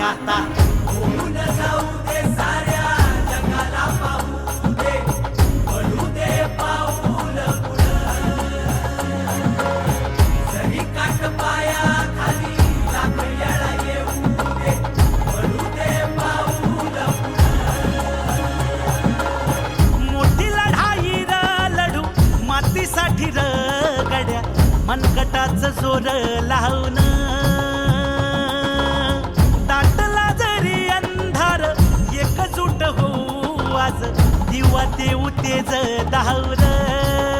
आता. होऊन जाऊ दे साऱ्या जगाला पाहू दे. पडू दे पाऊल काट पाया खाली येऊ दे. पडू दे पाऊल मोठी लढाई र लढू मातीसाठी र गड्या मनकटाच जोर लावून दिवा ते तेज धावलं.